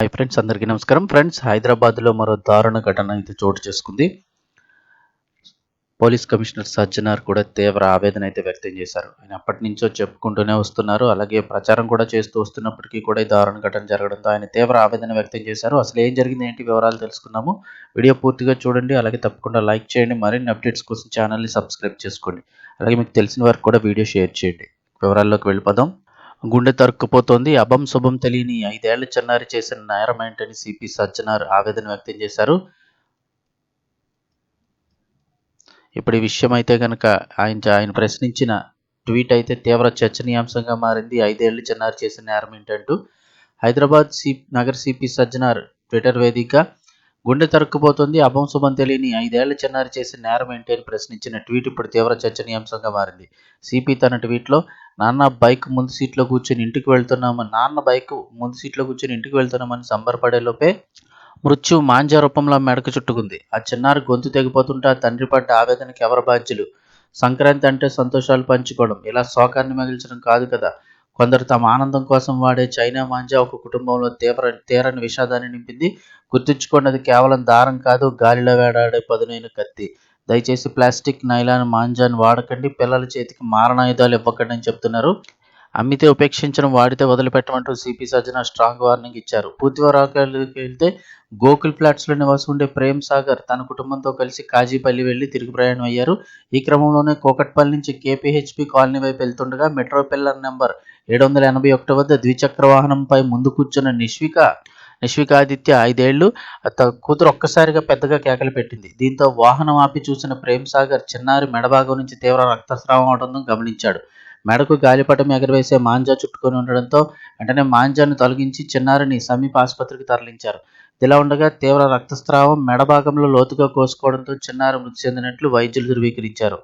Hi friends అందరికీ నమస్కారం. Friends హైదరాబాద్లో మరో దారుణ ఘటన అయితే చోటు చేసుకుంది. పోలీస్ కమిషనర్ సజ్జనార్ కూడా తీవ్ర ఆవేదన అయితే వ్యక్తం చేశారు. ఆయన అప్పటి నుంచో చెప్పుకుంటూనే వస్తున్నారు. అలాగే ప్రచారం కూడా చేస్తూ వస్తున్నప్పటికీ కూడా ఈ దారుణ ఘటన జరగడంతో ఆయన తీవ్ర ఆవేదన వ్యక్తం చేశారు. అసలు ఏం జరిగింది ఏంటి వివరాలు తెలుసుకున్నాము వీడియో పూర్తిగా చూడండి అలాగే తప్పకుండా లైక్ చేయండి. మరిన్ని అప్డేట్స్ కోసం ఛానల్ని సబ్స్క్రైబ్ చేసుకోండి. అలాగే మీకు తెలిసిన వారికి కూడా వీడియో షేర్ చేయండి. వివరాల్లోకి వెళ్ళిపోదాం. గుండె తరుక్కుపోతోంది. అభం శుభం తెలియని ఐదేళ్ళ చిన్నారి చేసిన నేరం ఏంటని సిపి సజ్జనార్ ఆవేదన వ్యక్తం చేశారు. ఇప్పుడు ఈ విషయం అయితే కనుక ఆయన ఆయన ప్రశ్నించిన ట్వీట్ అయితే తీవ్ర చర్చనీయాంశంగా మారింది. ఐదేళ్ళ చిన్నారి చేసిన నేరం ఏంటంటూ హైదరాబాద్ సి నగర్ సిపి సజ్జనార్ ట్విట్టర్ వేదిక గుండె తరుక్కుపోతుంది. అభం శుభం తెలియని ఐదేళ్ళ చిన్నారి చేసిన నేరం ఏంటి అని ప్రశ్నించిన ట్వీట్ ఇప్పుడు తీవ్ర చర్చనీయాంశంగా మారింది. సిపి తన ట్వీట్లో నాన్న బైక్ ముందు సీట్లో కూర్చొని ఇంటికి వెళ్తున్నామని నాన్న బైక్ ముందు సీట్లో కూర్చొని ఇంటికి వెళ్తున్నామని సంబరపడేలోపే మృత్యు మాంజ రూపంలో మెడకు చుట్టుకుంది. ఆ చిన్నారి గొంతు తెగిపోతుంటే ఆ తండ్రి పడ్డ ఆవేదనకి ఎవరు బాధ్యులు? సంక్రాంతి అంటే సంతోషాలు పంచుకోవడం. ఇలా శోకాన్ని మిగిల్చడం కాదు కదా. కొందరు తమ ఆనందం కోసం వాడే చైనా మాంజా ఒక కుటుంబంలో తీవ్ర తీరని విషాదాన్ని నింపింది. గుర్తుంచుకోండి అది కేవలం దారం కాదు గాలిలో వేలాడే పదునైన కత్తి. దయచేసి ప్లాస్టిక్ నైలాన్ మాంజాన్ని వాడకండి పిల్లల చేతికి మారణాయుధాలు ఇవ్వకండి అని చెప్తున్నారు. అమ్మితే ఉపేక్షించడం వాడితే వదిలిపెట్టమంటూ సిపి సజ్జన స్ట్రాంగ్ వార్నింగ్ ఇచ్చారు. పూర్తివరాకలకి వెళ్తే గోకుల్ ఫ్లాట్స్లో నివాసం ఉండే ప్రేమ్ సాగర్ తన కుటుంబంతో కలిసి కాజీపల్లి వెళ్ళి తిరిగి ప్రయాణం అయ్యారు. ఈ క్రమంలోనే కోకట్పల్లి నుంచి కేపీహెచ్పి కాలనీ వైపు వెళ్తుండగా మెట్రో పిల్లర్ నెంబర్ ఏడు వందల ఎనభై ఒకటి వద్ద ద్విచక్ర వాహనంపై ముందు కూర్చున్న నిష్విక నిష్వికాదిత్య ఐదేళ్ళు కూతురు ఒక్కసారిగా పెద్దగా కేకలు పెట్టింది. దీంతో వాహనం ఆపి చూసిన ప్రేమ్ సాగర్ చిన్నారి మెడభాగం నుంచి తీవ్ర రక్తస్రావం అవడం గమనించాడు. మెడకు గాలిపటం ఎగరవేసే మాంజా చుట్టుకొని ఉండడంతో వెంటనే మాంజాను తొలగించి చిన్నారిని సమీప ఆసుపత్రికి తరలించారు. ఇలా ఉండగా తీవ్ర రక్తస్రావం మెడ భాగంలో లోతుగా కోసుకోవడంతో చిన్నారి మృతి చెందినట్లు వైద్యులు ధృవీకరించారు.